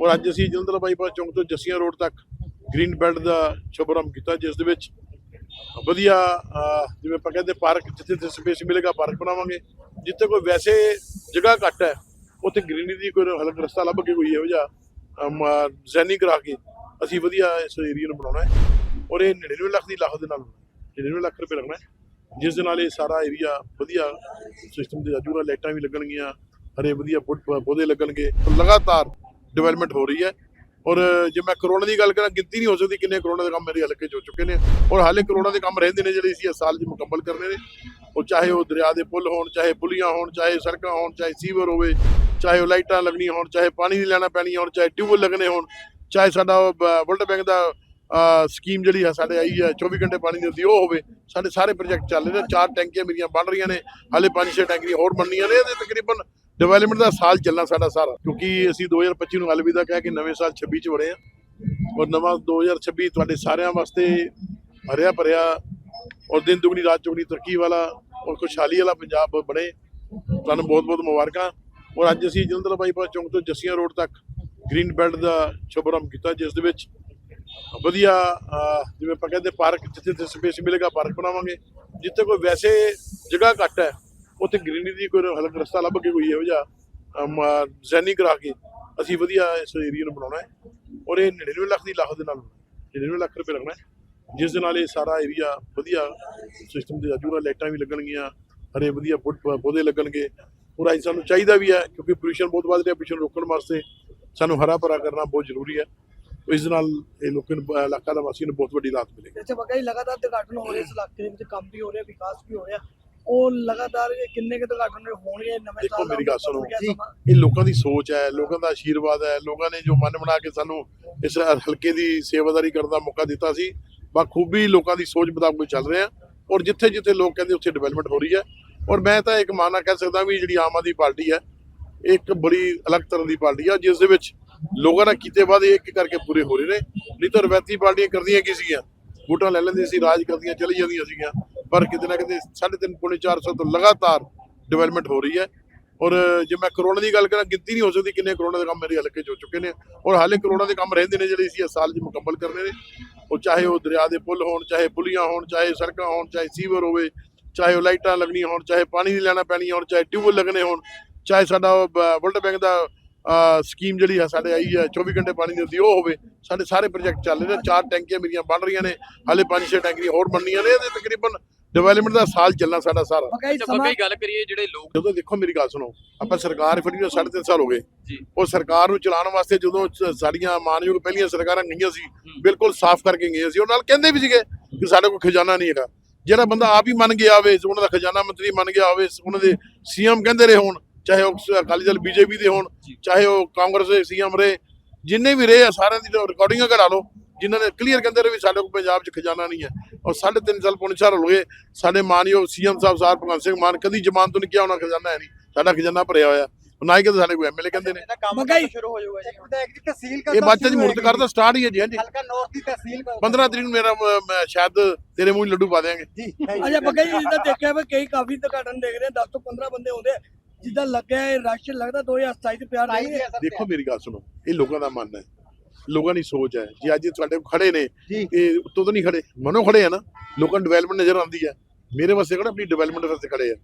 ਔਰ ਅੱਜ ਅਸੀਂ ਜਲੰਧਰ ਬਾਈਪਾਸ ਚੌਂਕ ਤੋਂ ਜੱਸੀਆਂ ਰੋਡ ਤੱਕ ਗ੍ਰੀਨ ਬੈਲਟ ਦਾ ਸ਼ੁਭਾਰੰਭ ਕੀਤਾ, ਜਿਸ ਦੇ ਵਿੱਚ ਵਧੀਆ ਜਿਵੇਂ ਆਪਾਂ ਕਹਿੰਦੇ ਪਾਰਕ, ਜਿੱਥੇ ਜਿੱਥੇ ਸਪੇਸ ਮਿਲੇਗਾ ਪਾਰਕ ਬਣਾਵਾਂਗੇ। ਜਿੱਥੇ ਕੋਈ ਵੈਸੇ ਜਗ੍ਹਾ ਘੱਟ ਹੈ, ਉੱਥੇ ਗ੍ਰੀਨਰੀ ਦੀ ਕੋਈ ਹਲਕ ਰਸਤਾ ਲੱਭ ਕੇ ਕੋਈ ਇਹੋ ਜਿਹਾ ਡਿਜ਼ਾਈਨਿੰਗ ਕਰਾ ਕੇ ਅਸੀਂ ਵਧੀਆ ਇਸ ਏਰੀਆ ਨੂੰ ਬਣਾਉਣਾ ਹੈ। ਔਰ ਇਹ 99 ਲੱਖ ਦੀ ਲਾਗਤ ਦੇ ਨਾਲ 99 ਲੱਖ ਰੁਪਏ ਲੱਗਣਾ ਜਿਸ ਦੇ ਨਾਲ ਇਹ ਸਾਰਾ ਏਰੀਆ ਵਧੀਆ ਸਿਸਟਮ ਦੇ ਆਜੂਗਾ ਲਾਈਟਾਂ ਵੀ ਲੱਗਣਗੀਆਂ, ਹਰੇ ਵਧੀਆ ਬੁੱਢ ਪੌਦੇ ਲੱਗਣਗੇ। ਲਗਾਤਾਰ ਡਿਵੈਲਪਮੈਂਟ ਹੋ ਰਹੀ ਹੈ। ਔਰ ਜੇ ਮੈਂ ਕਰੋਨਾ ਦੀ ਗੱਲ ਕਰਾਂ, ਗਿਣਤੀ ਨਹੀਂ ਹੋ ਸਕਦੀ ਕਿੰਨੇ ਕਰੋਨਾ ਦੇ ਕੰਮ ਮੇਰੇ ਹਲਕੇ 'ਚ ਹੋ ਚੁੱਕੇ ਨੇ। ਔਰ ਹਾਲੇ ਕਰੋਨਾ ਦੇ ਕੰਮ ਰਹਿੰਦੇ ਨੇ ਜਿਹੜੇ ਅਸੀਂ ਇਸ ਸਾਲ 'ਚ ਮੁਕੰਮਲ ਕਰਨੇ ਨੇ। ਉਹ ਚਾਹੇ ਉਹ ਦਰਿਆ ਦੇ ਪੁਲ ਹੋਣ, ਚਾਹੇ ਪੁਲੀਆਂ ਹੋਣ, ਚਾਹੇ ਸੜਕਾਂ ਹੋਣ, ਚਾਹੇ ਸੀਵਰ ਹੋਵੇ, ਚਾਹੇ ਉਹ ਲਾਈਟਾਂ ਲੱਗਣੀਆਂ ਹੋਣ, ਚਾਹੇ ਪਾਣੀ ਦੀ ਲੈਣਾ ਪੈਣੀ ਹੋਣ, ਚਾਹੇ ਟਿਊਬਵੈਲ ਲੱਗਣੇ ਹੋਣ, ਚਾਹੇ ਸਾਡਾ ਵਰਲਡ ਬੈਂਕ ਦਾ ਸਕੀਮ ਜਿਹੜੀ ਹੈ ਸਾਡੇ ਆਈ ਹੈ 24 ਘੰਟੇ ਪਾਣੀ ਦਿੰਦੀ ਉਹ ਹੋਵੇ। ਸਾਡੇ ਸਾਰੇ ਪ੍ਰੋਜੈਕਟ ਚੱਲ ਰਹੇ ਨੇ, ਚਾਰ ਟੈਂਕੀਆਂ ਮੇਰੀਆਂ ਬਣ ਰਹੀਆਂ ਨੇ। ਹਾਲੇ ਪੰਜ ਛੇ ਟੈਂਕੀਆਂ ਹੋਰ ਬਣਨੀਆਂ ਨੇ, ਇਹਦੇ ਤਕਰੀਬਨ ਡਿਵੈਲਪਮੈਂਟ ਦਾ ਸਾਲ ਚੱਲਣਾ ਸਾਡਾ ਸਾਰਾ, ਕਿਉਂਕਿ ਅਸੀਂ 2025 ਨੂੰ ਅਲਵਿਦਾ ਕਹਿ ਕੇ ਨਵੇਂ ਸਾਲ 26 ਚ ਵੜੇ ਆ। ਔਰ ਨਵਾਂ 2026 ਤੁਹਾਡੇ ਸਾਰਿਆਂ ਵਾਸਤੇ ਹਰਿਆ ਭਰਿਆ ਔਰ ਦਿਨ ਦੁਗਣੀ, ਰਾਤ ਚੁਗਣੀ ਤਰੱਕੀ ਵਾਲਾ ਔਰ ਖੁਸ਼ਹਾਲੀ ਵਾਲਾ ਪੰਜਾਬ ਬਣੇ। ਤੁਹਾਨੂੰ ਬਹੁਤ ਬਹੁਤ ਮੁਬਾਰਕਾਂ। ਔਰ ਅੱਜ ਅਸੀਂ ਜਲੰਧਰ ਬਾਈਪਾਸ ਚੌਂਕ ਤੋਂ ਜੱਸੀਆਂ ਰੋਡ ਤੱਕ ਗ੍ਰੀਨ ਬੈਲਟ ਦਾ ਸ਼ੁਭਾਰੰਭ ਕੀਤਾ, ਜਿਸ ਦੇ ਵਿੱਚ ਵਧੀਆ ਜਿਵੇਂ ਆਪਾਂ ਕਹਿੰਦੇ ਪਾਰਕ, ਜਿੱਥੇ ਜਿੱਥੇ ਸਪੇਸ ਮਿਲੇਗਾ, ਪਾਰਕ ਬਣਾਵਾਂਗੇ। ਜਿੱਥੇ ਕੋਈ ਵੈਸੇ ਜਗ੍ਹਾ ਘੱਟ ਹੈ ਉੱਥੇ ਗ੍ਰੀਨਰੀ ਦੀ ਕੋਈ ਹਲਕ ਰਸਤਾ ਲੱਭ ਕੇ ਕੋਈ ਇਹੋ ਜਿਹਾ ਡਿਜ਼ਾਈਨਿੰਗ ਕਰਾ ਕੇ ਅਸੀਂ ਵਧੀਆ ਇਸ ਏਰੀਆ ਨੂੰ ਬਣਾਉਣਾ ਹੈ ਔਰ ਇਹ 99 ਲੱਖ ਦੀ ਲਾਗਤ ਦੇ ਨਾਲ 99 ਲੱਖ ਰੁਪਏ ਲੱਗਣਾ ਹੈ, ਜਿਸ ਦੇ ਨਾਲ ਇਹ ਸਾਰਾ ਏਰੀਆ ਵਧੀਆ ਸਿਸਟਮ ਦੇ ਆਜੂਗਾ ਲਾਈਟਾਂ ਵੀ ਲੱਗਣਗੀਆਂ, ਹਰੇ ਵਧੀਆ ਪੌਦੇ ਲੱਗਣਗੇ। ਔਰ ਅੱਜ ਸਾਨੂੰ ਚਾਹੀਦਾ ਵੀ ਹੈ, ਕਿਉਂਕਿ ਪੋਲੂਸ਼ਨ ਬਹੁਤ ਵੱਧ ਰਿਹਾ ਪੋਲੂਸ਼ਨ ਰੋਕਣ ਵਾਸਤੇ, ਸਾਨੂੰ ਹਰਾ ਭਰਾ ਕਰਨਾ ਬਹੁਤ ਜ਼ਰੂਰੀ ਹੈ। ਇਸ ਨਾਲ ਇਹ ਲੋਕਾਂ ਨੂੰ ਇਲਾਕਾ ਦਾ ਵਾਸੀ ਨੂੰ ਬਹੁਤ ਵੱਡੀ ਰਾਹਤ ਮਿਲੇਗੀ। ਇੱਥੇ ਬਗਾਈ ਲਗਾਤਾਰ ਉਦਘਾਟਨ ਹੋ ਰਹੇ ਇਸ ਇਲਾਕੇ ਦੇ ਵਿੱਚ, ਕੰਮ ਵੀ ਹੋ ਰਿਹਾ, ਵਿਕਾਸ ਵੀ ਹੋ ਰਿਹਾ। ਉਹ ਲਗਾਤਾਰ ਇਹ ਕਿੰਨੇ ਕੁ ਉਦਘਾਟਨ ਹੋਣਗੇ ਨਵੇਂ ਦੇਖੋ ਮੇਰੀ ਗੱਲ ਸੁਣੋ। ਇਹ ਲੋਕਾਂ ਦੀ ਸੋਚ ਹੈ ਲੋਕਾਂ ਦਾ ਆਸ਼ੀਰਵਾਦ ਹੈ ਲੋਕਾਂ ਨੇ ਜੋ ਮਨ ਬਣਾ ਕੇ ਸਾਨੂੰ ਇਸ ਹਲਕੇ ਦੀ ਸੇਵਾਦਾਰੀ ਕਰਨ ਦਾ ਮੌਕਾ ਦਿੱਤਾ ਸੀ ਬਖੂਬੀ ਲੋਕਾਂ ਦੀ ਸੋਚ ਮੁਤਾਬਕ ਚੱਲ ਰਿਹਾ ਔਰ ਜਿੱਥੇ ਜਿੱਥੇ ਲੋਕ ਕਹਿੰਦੇ ਉੱਥੇ ਡਿਵੈਲਪਮੈਂਟ ਹੋ ਰਹੀ ਹੈ ਔਰ ਮੈਂ ਤਾਂ ਇੱਕ ਮਾਨਾ ਕਹਿ ਸਕਦਾ ਵੀ ਜਿਹੜੀ ਆਮ ਆਦਮੀ ਪਾਰਟੀ ਹੈ ਇੱਕ ਬੜੀ ਅਲੱਗ ਤਰ੍ਹਾਂ ਦੀ ਪਾਰਟੀ ਹੈ ਜਿਸ ਦੇ ਵਿੱਚ ਲੋਕਾਂ ਨਾਲ ਕੀਤੇ ਵਾਅਦੇ ਇੱਕ ਇੱਕ ਕਰਕੇ ਪੂਰੇ ਹੋ ਰਹੇ ਨੇ ਨਹੀਂ ਤਾਂ ਰਵਾਇਤੀ ਪਾਰਟੀਆਂ ਕਰਦੀਆਂ ਕੀ ਸੀਗੀਆਂ ਵੋਟਾਂ ਲੈ ਲੈਂਦੀਆਂ ਸੀ ਰਾਜ ਕਰਦੀਆਂ ਚਲੀ ਜਾਂਦੀਆਂ ਸੀਗੀਆਂ ਪਰ ਕਿਤੇ ਨਾ ਕਿਤੇ 3.5 ਪੌਣੇ 400 ਤੋਂ ਲਗਾਤਾਰ ਡਿਵੈਲਪਮੈਂਟ ਹੋ ਰਹੀ ਹੈ। ਔਰ ਜੇ ਮੈਂ ਕਰੋੜਾਂ ਦੀ ਗੱਲ ਕਰਾਂ, ਗਿਣਤੀ ਨਹੀਂ ਹੋ ਸਕਦੀ ਕਿੰਨੇ ਕਰੋੜਾਂ ਦੇ ਕੰਮ ਮੇਰੇ ਹਲਕੇ 'ਚ ਹੋ ਚੁੱਕੇ ਨੇ। ਔਰ ਹਾਲੇ ਕਰੋੜਾਂ ਦੇ ਕੰਮ ਰਹਿੰਦੇ ਨੇ ਜਿਹੜੇ ਅਸੀਂ ਇਸ ਸਾਲ 'ਚ ਮੁਕੰਮਲ ਕਰਨੇ ਨੇ। ਉਹ ਚਾਹੇ ਉਹ ਦਰਿਆ ਦੇ ਪੁਲ ਹੋਣ, ਚਾਹੇ ਪੁਲੀਆਂ ਹੋਣ, ਚਾਹੇ ਸੜਕਾਂ ਹੋਣ, ਚਾਹੇ ਸੀਵਰ ਹੋਵੇ, ਚਾਹੇ ਉਹ ਲਾਈਟਾਂ ਲੱਗਣੀਆਂ ਹੋਣ, ਚਾਹੇ ਪਾਣੀ ਦੀ ਲੈਣਾ ਪੈਣੀ ਹੋਣ, ਚਾਹੇ ਟਿਊਬਵੈਲ ਲੱਗਣੇ ਹੋਣ, ਚਾਹੇ ਸਾਡਾ ਵਰਲਡ ਬੈਂਕ ਦਾ ਸਕੀਮ ਜਿਹੜੀ ਹੈ ਸਾਡੇ ਆਈ ਹੈ 24 ਘੰਟੇ ਪਾਣੀ ਦੀ ਹੁੰਦੀ, ਉਹ ਹੋਵੇ। ਸਾਡੇ ਸਾਰੇ ਪ੍ਰੋਜੈਕਟ ਚੱਲ ਰਹੇ ਨੇ, ਚਾਰ ਟੈਂਕੀਆਂ ਮੇਰੀਆਂ ਬਣ ਰਹੀਆਂ ਨੇ। ਹਾਲੇ ਪੰਜ ਛੇ ਟੈਂਕੀਆਂ ਹੋਰ ਬਣਨੀਆਂ ਨੇ, ਇਹਦੇ ਤਕਰੀਬਨ ਡਿਵੈਲਪਮੈਂਟ ਦਾ ਸਾਲ ਚੱਲਣਾ ਸਾਡਾ ਸਾਰਾ। ਸਮਾਂ ਬੱਬੇ ਗੱਲ ਕਰੀਏ ਜਿਹੜੇ ਲੋਕ ਜਦੋਂ ਦੇਖੋ ਮੇਰੀ ਗੱਲ ਸੁਣੋ ਆਪਾਂ ਸਰਕਾਰ ਫੜੀ ਨੂੰ ਸਾਢੇ ਤਿੰਨ ਸਾਲ ਹੋ ਗਏ। ਉਹ ਸਰਕਾਰ ਨੂੰ ਚਲਾਉਣ ਵਾਸਤੇ ਜਦੋਂ ਸਾਡੀਆਂ ਮਾਨਯੋਗ ਪਹਿਲੀਆਂ ਸਰਕਾਰਾਂ ਗਈਆਂ ਸੀ ਬਿਲਕੁਲ ਸਾਫ਼ ਕਰਕੇ ਗਏ ਸੀ। ਉਹ ਨਾਲ ਕਹਿੰਦੇ ਵੀ ਸੀਗੇ ਕਿ ਸਾਡੇ ਕੋਲ ਖਜ਼ਾਨਾ ਨਹੀਂ ਹੈਗਾ। ਜਿਹੜਾ ਬੰਦਾ ਆਪ ਹੀ ਮੰਨ ਗਿਆ ਹੋਵੇ ਉਹਨਾਂ ਦਾ ਖਜ਼ਾਨਾ ਮੰਤਰੀ ਮੰਨ ਗਿਆ ਹੋਵੇ ਉਹਨਾਂ ਦੇ ਸੀਐਮ ਕਹਿੰਦੇ ਰਹੇ ਹੋਣ ਚਾਹੇ ਉਹ ਅਕਾਲੀ ਦਲ ਬੀਜੇਪੀ ਦੇ ਹੋਣ ਚਾਹੇ ਉਹ ਕਾਂਗਰਸ ਦੇ ਸੀਐਮ ਰਹੇ ਜਿੰਨੇ ਵੀ ਰਹੇ ਆ ਸਾਰਿਆਂ ਦੀ ਰਿਕਾਰਡਿੰਗਾਂ ਕਢਾ ਲਓ। ਜਿਨ੍ਹਾਂ ਨੇ ਕਲੀਅਰ ਕਹਿੰਦੇ ਰਹੇ ਵੀ ਸਾਡੇ ਕੋਲ ਪੰਜਾਬ 'ਚ ਖਜ਼ਾਨਾ ਨਹੀਂ ਹੈ। ਔਰ ਸਾਢੇ ਤਿੰਨ ਸਾਲ ਪੌਣੇ ਚਾਰ ਹੋ ਗਏ। ਸਾਡੇ ਮਾਨਯੋਗ ਸੀਐਮ ਸਾਹਿਬ ਸਾਰ ਭਗਵੰਤ ਸਿੰਘ ਮਾਨ ਕਦੀ ਜ਼ਮਾਨਤ ਨਹੀਂ ਕਿਹਾ ਉਹਨਾਂ ਖਜ਼ਾਨਾ ਹੈ ਨਹੀਂ। ਸਾਡਾ ਖਜ਼ਾਨਾ ਭਰਿਆ ਹੋਇਆ। ਨਾ ਹੀ ਕਦੇ ਸਾਡੇ ਕੋਈ ਐਮਐਲਏ ਕਹਿੰਦੇ ਨੇ। ਕੰਮ ਮਹਿੰਗਾਈ- ਸ਼ੁਰੂ ਹੋ ਜਾਊਗਾ ਜੀ। ਵਿਧਾਇਕ ਦੀ ਤਹਿਸੀਲ ਇਹ ਬੱਚੇ ਦੀ ਮੂਰਤ ਕਰਦਾ ਸਟਾਰਟ ਹੀ ਹੈ ਜੀ ਹਾਂਜੀ। ਹਲਕਾ ਨੌਰਥ ਦੀ ਤਹਿਸੀਲ ਕਦੋਂ? 15 ਤਰੀਕ ਨੂੰ ਮੇਰਾ ਸ਼ਾਇਦ ਤੇਰੇ ਮੂੰਹ ਲੱਡੂ ਪਾ ਦੇਾਂਗੇ ਜੀ ਅਜਾ ਬਗਾਈ ਜਿੱਦਾਂ ਦੇਖਿਆ ਵਾ ਕਈ ਕਾਫੀ ਉਦਘਾਟਨ ਦੇਖ ਰਹੇ 10 ਤੋਂ 15 ਬੰਦੇ ਆਉਂਦੇ ਆ। ਜਿੱਦਾਂ ਲੱਗਿਆ ਇਹ ਰਸ਼ ਲੱਗਦਾ 2027 ਚ ਪਿਆਰ ਦੇਖੋ ਮੇਰੀ ਗੱਲ ਸੁਣੋ ਇਹ ਲੋਕਾਂ ਦਾ ਮਨ ਹੈ। ਲੋਕਾਂ ਦੀ ਸੋਚ ਹੈ। ਜੇ ਅੱਜ ਤੁਹਾਡੇ ਖੜੇ ਨੇ। ਇਹ ਉੱਤੋਂ ਤਾਂ ਨਹੀਂ ਖੜੇ। ਮਨੋਂ ਖੜੇ ਆ ਨਾ। ਲੋਕਾਂ ਨੂੰ ਡਿਵੈਲਪਮੈਂਟ ਨਜ਼ਰ ਆਉਂਦੀ ਹੈ। ਮੇਰੇ ਵਾਸਤੇ ਕਿਹੜਾ ਆਪਣੀ ਡਿਵੈਲਪਮੈਂਟ ਵਾਸਤੇ ਖੜੇ ਆ?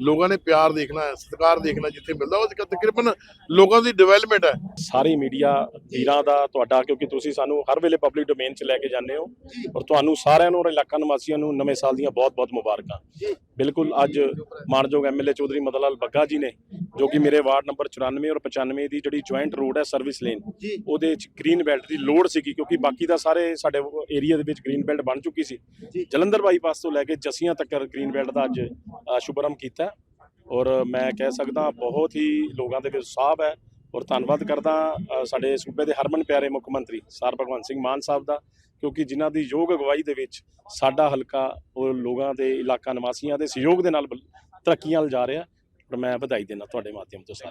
ਲੋਕਾਂ ਨੇ ਪਿਆਰ ਦੇਖਣਾ ਹੈ ਸਤਿਕਾਰ ਦੇਖਣਾ ਜਿੱਥੇ ਮਿਲਦਾ ਉਹ ਤਕਰੀਬਨ ਲੋਕਾਂ ਦੀ ਡਿਵੈਲਪਮੈਂਟ ਹੈ। ਸਾਰੀ ਮੀਡੀਆ ਵੀਰਾਂ ਦਾ ਤੁਹਾਡਾ ਕਿਉਂਕਿ ਤੁਸੀਂ ਸਾਨੂੰ ਹਰ ਵੇਲੇ ਪਬਲਿਕ ਡੋਮੇਨ 'ਚ ਲੈ ਕੇ ਜਾਂਦੇ ਹੋ ਔਰ ਤੁਹਾਨੂੰ ਸਾਰਿਆਂ ਨੂੰ ਔਰ ਇਲਾਕਾ ਨਿਵਾਸੀਆਂ ਨੂੰ ਨਵੇਂ ਸਾਲ ਦੀਆਂ ਬਹੁਤ-ਬਹੁਤ ਮੁਬਾਰਕਾਂ। ਬਿਲਕੁਲ ਅੱਜ ਮਾਨਯੋਗ ਐਮਐਲਏ ਚੌਧਰੀ ਮਦਨ ਲਾਲ ਬੱਗਾ ਜੀ ਨੇ ਜੋ ਕਿ ਮੇਰੇ ਵਾਰਡ ਨੰਬਰ 94 ਔਰ 95 ਦੀ ਜਿਹੜੀ ਜੁਆਇੰਟ ਰੋਡ ਹੈ ਸਰਵਿਸ ਲੇਨ ਉਹਦੇ 'ਚ ਗ੍ਰੀਨ ਬੈਲਟ ਦੀ ਲੋੜ ਸੀਗੀ ਕਿਉਂਕਿ ਬਾਕੀ ਦਾ ਸਾਰੇ ਸਾਡੇ ਏਰੀਆ ਦੇ ਵਿੱਚ ਗ੍ਰੀਨ ਬੈਲਟ ਬਣ ਚੁੱਕੀ ਸੀ। ਜੀ। ਜਲੰਧਰ ਬਾਈਪਾਸ ਤੋਂ ਲੈ ਕੇ ਜਸੀਆਂ ਤੱਕ ਗ੍ਰੀਨ ਬੈਲਟ ਦਾ ਅੱਜ ਅ, ਸ਼ੁਭਾਰੰਭ ਕੀਤਾ ਔਰ ਮੈਂ ਕਹਿ ਸਕਦਾ ਬਹੁਤ ਹੀ ਲੋਕਾਂ ਦੇ ਵਿੱਚ ਉਤਸ਼ਾਹ ਹੈ ਔਰ ਧੰਨਵਾਦ ਕਰਦਾ ਸਾਡੇ ਸੂਬੇ ਦੇ ਹਰਮਨ ਪਿਆਰੇ ਮੁੱਖ ਮੰਤਰੀ ਸਰ ਭਗਵੰਤ ਸਿੰਘ ਮਾਨ ਸਾਹਿਬ ਦਾ, ਕਿਉਂਕਿ ਜਿਨ੍ਹਾਂ ਦੀ ਯੋਗ ਅਗਵਾਈ ਦੇ ਵਿੱਚ ਸਾਡਾ ਹਲਕਾ ਔਰ ਲੋਕਾਂ ਦੇ ਇਲਾਕਾ ਨਿਵਾਸੀਆਂ ਦੇ ਸਹਿਯੋਗ ਦੇ ਨਾਲ ਤਰੱਕੀਆਂ ਵੱਲ ਜਾ ਰਿਹਾ। ਔਰ ਮੈਂ ਵਧਾਈ ਦੇਣਾ ਤੁਹਾਡੇ ਮਾਧਿਅਮ ਤੋਂ ਸਾਰੇ